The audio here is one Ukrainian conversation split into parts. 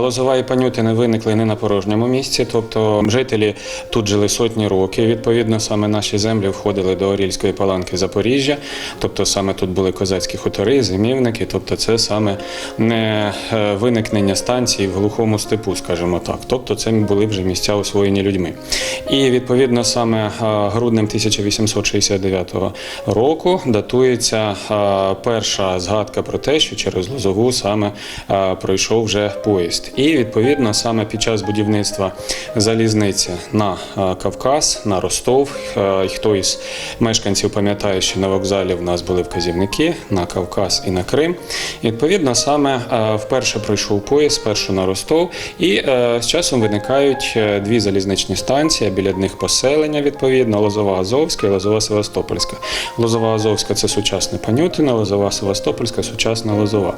Лозова і Панютини виникли не на порожньому місці, тобто жителі тут жили сотні років. Відповідно, саме наші землі входили до Орільської паланки Запоріжжя, тобто саме тут були козацькі хутори, зимівники, тобто це саме не е, виникнення станції в глухому степу, скажімо так. Тобто це були вже місця освоєні людьми. І відповідно саме е, груднем 1869 року датується е, перша згадка про те, що через Лозову саме пройшов вже поїзд. І відповідно саме під час будівництва залізниці на е, Кавказ, на Ростов, е, хто із мешканців пам'ятає, що на вокзалі в нас були вказівники на Кавказ і на Крим. Відповідно, саме е, вперше пройшов поїзд, спершу на Ростов, і з часом виникають дві залізничні станції, біля них поселення відповідно Лозова Азовська і Лозова Севастопольська. Лозова Азовська це сучасне Панютина, Лозова Севастопольська сучасна Лозова.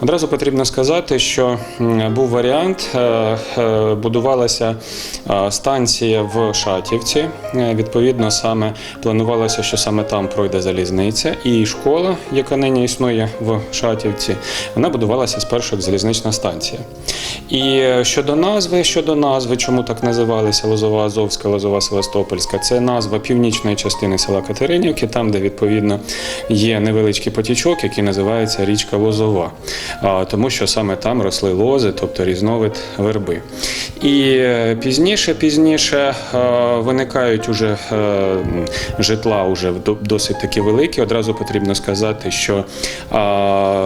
Одразу потрібно сказати, що м, варіант, е, е, будувалася е, станція в Шатівці. Відповідно, саме планувалося, що саме там пройде залізниця, і школа, яка нині існує в Шатівці, вона будувалася спершу як залізнична станція. І щодо назви, щодо назви, чому так називалися Лозова Азовська, Лозова Севастопольська, це назва північної частини села Катеринівки, там, де відповідно є невеличкий потічок, який називається річка Лозова, тому що саме там росли лози, тобто різновид верби. І е, пізніше, пізніше е, виникають уже е, житла уже досить таки великі. Одразу потрібно сказати, що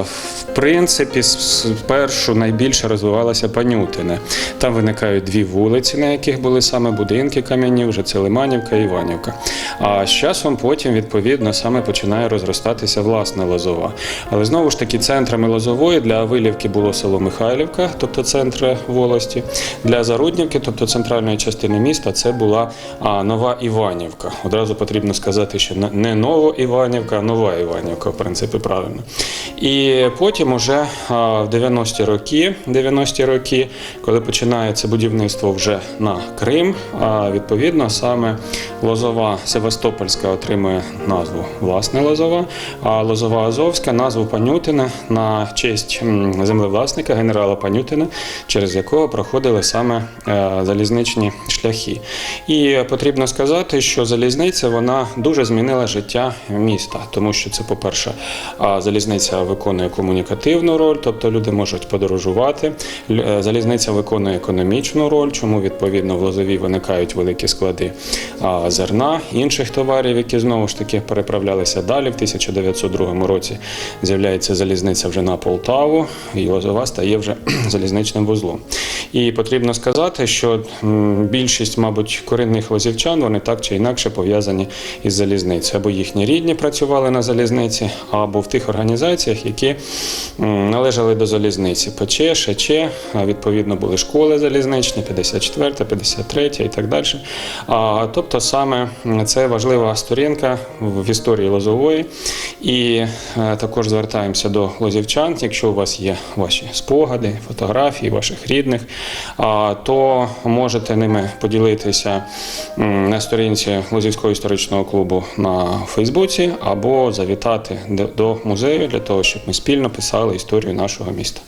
в принципі спершу найбільше розвивалася Панютине. Там виникають дві вулиці, на яких були саме будинки кам'яні, вже це Лиманівка і Іванівка. А з часом потім, відповідно, саме починає розростатися власне Лозова. Але знову ж таки, центрами Лозової для Вилівки було село Михайлівка, тобто центр волості. Для Заруднівки, тобто центральної частини міста, це була Нова Іванівка. Одразу потрібно сказати, що не- не Новоіванівка, а Нова Іванівка, в принципі, правильно. І потім, уже в 90-ті роки, 90-ті роки, коли починається будівництво вже на Крим, відповідно саме Лозова Севастопольська отримує назву власне Лозова, а Лозова Азовська назву Панютина на честь землевласника генерала Панютина, через якого проходили саме е, залізничні шляхи. І потрібно сказати, що залізниця вона дуже змінила життя міста, тому що це, по-перше, залізниця виконує комунікативну роль, тобто люди можуть подорожувати. Е, Залізниця виконує економічну роль, чому відповідно в Лозові виникають великі склади зерна, інших товарів, які знову ж таки переправлялися далі. В 1902 році з'являється залізниця вже на Полтаву, і Лозова стає вже залізничним вузлом. І потрібно сказати, що більшість, мабуть, корінних лозівчан вони так чи інакше пов'язані із залізницею. Або їхні рідні працювали на залізниці, або в тих організаціях, які належали до залізниці. ПЧ, ШЧ, відповідно були школи залізничні, 54, 53 і так далі. А, тобто саме це важлива сторінка в історії Лозової. І е, також звертаємося до лозівчан, якщо у вас є ваші спогади, фотографії ваших рідних, то можете ними поділитися на сторінці Лозівського історичного клубу на Фейсбуці або завітати до- музею для того, щоб ми спільно писали історію нашого міста.